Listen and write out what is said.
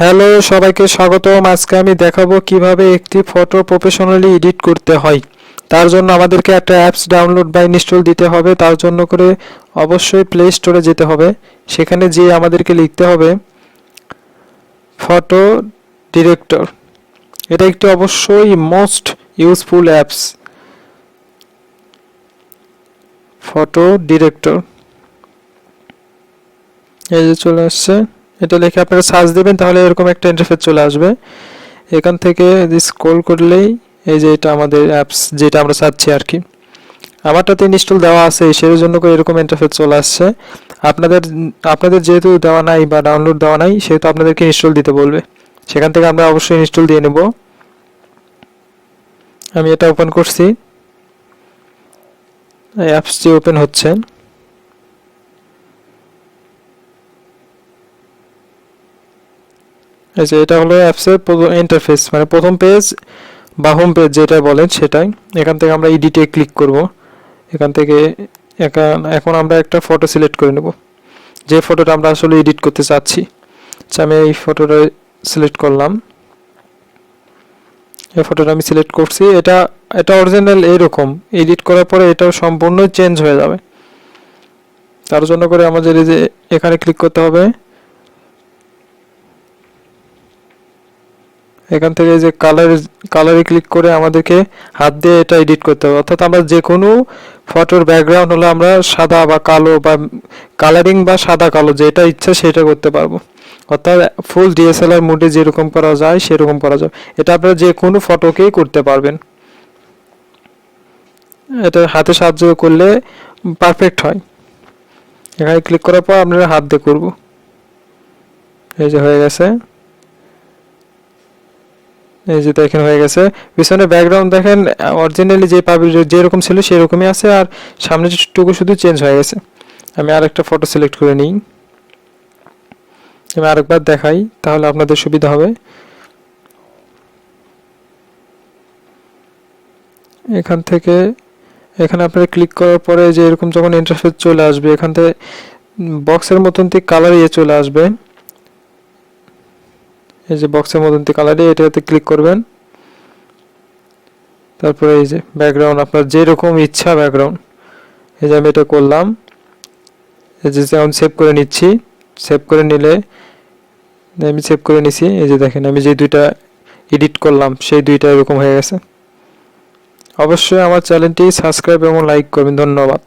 Hello, সবাইকে স্বাগতম। আজকে আমি দেখাবো কীভাবে একটি ফটো প্রফেশনালি এডিট করতে হয়। তার জন্য আমাদেরকে একটা অ্যাপস ডাউনলোড বা ইনস্টল দিতে হবে। তার জন্য করে অবশ্যই প্লে স্টোরে যেতে হবে। সেখানে যেয়ে আমাদেরকে লিখতে হবে ফটো ডিরেক্টর এটা একটি অবশ্যই most useful apps photo director এই যে চলে আসছে। এটা লিখে আপনারা সার্চ দেবেন, তাহলে এরকম একটা ইন্টারফেস চলে আসবে। এখান থেকে স্ক্রল করলেই এই যে এটা আমাদের অ্যাপস যেটা আমরা চাচ্ছি আর কি। আমারটাতে ইনস্টল দেওয়া আছে, সেই জন্য করে এরকম ইন্টারফেস চলে আসছে। আপনাদের আপনাদের যেহেতু দেওয়া নাই বা ডাউনলোড দেওয়া নাই, সেহেতু আপনাদেরকে ইনস্টল দিতে বলবে। সেখান থেকে আমরা অবশ্যই ইনস্টল দিয়ে নেব। আমি এটা ওপেন করছি। অ্যাপসটি ওপেন হচ্ছে। এই যে এটা হলো অ্যাপসের ইন্টারফেস মানে প্রথম পেজ বা হোম পেজ যেটা বলেন সেটাই। এখান থেকে আমরা এডিটে ক্লিক করব। এখান থেকে এখন আমরা একটা ফটো সিলেক্ট করে নেব। যে ফটোটা আমরা আসলে এডিট করতে চাচ্ছি আচ্ছা আমি এই ফটোটা সিলেক্ট করলাম। এই ফটোটা আমি সিলেক্ট করছি। এটা এটা অরিজিনাল এইরকম এডিট করার পরে এটাও সম্পূর্ণ চেঞ্জ হয়ে যাবে। তার জন্য করে আমাদের এই যে এখানে ক্লিক করতে হবে। এখান থেকে যে কালার কালারে ক্লিক করে আমাদেরকে হাত দিয়ে এটা এডিট করতে হবে। অর্থাৎ আমরা যে কোনো ফটোর ব্যাকগ্রাউন্ড হলো আমরা সাদা বা কালো বা কালারিং বা সাদা কালো যেটা ইচ্ছা সেটা করতে পারব। অর্থাৎ ফুল ডিএসএলআর মোডে যেরকম করা যায়, সেরকম করা যায় এটা আপনারা যে কোনো ফটোকেই করতে পারবেন। এটা হাতে সাহায্য করলে পারফেক্ট হয়। এখানে ক্লিক করার পর আপনারা হাত দিয়ে করব। এই যে হয়ে গেছে। এই যে দেখেন হয়ে গেছে। পিছনে ব্যাকগ্রাউন্ড দেখেন অরিজিনালি যে পাবি যেরকম ছিল সেরকমই আছে আর সামনের টুকু শুধু চেঞ্জ হয়ে গেছে। আমি আরেকটা ফটো সিলেক্ট করে নিই। আমি আরেকবার দেখাই, তাহলে আপনাদের সুবিধা হবে। এখান থেকে, এখানে আপনারা ক্লিক করার পরে যে এরকম যখন ইন্টারফেস চলে আসবে, এখান থেকে বক্সের মতন ঠিক কালার ইয়ে চলে আসবে। এই যে বক্সের মতন কালারে এটাতে ক্লিক করবেন। তারপরে এই যে ব্যাকগ্রাউন্ড আপনার যেরকম ইচ্ছা ব্যাকগ্রাউন্ড এই যে আমি এটা করলাম। এই যে যেমন সেভ করে নিচ্ছি। সেভ করে নিলে আমি সেভ করে নিছি। এই যে দেখেন, আমি যে দুইটা এডিট করলাম, সেই দুইটা এরকম হয়ে গেছে। অবশ্যই আমার চ্যানেলটি সাবস্ক্রাইব এবং লাইক করবেন। ধন্যবাদ।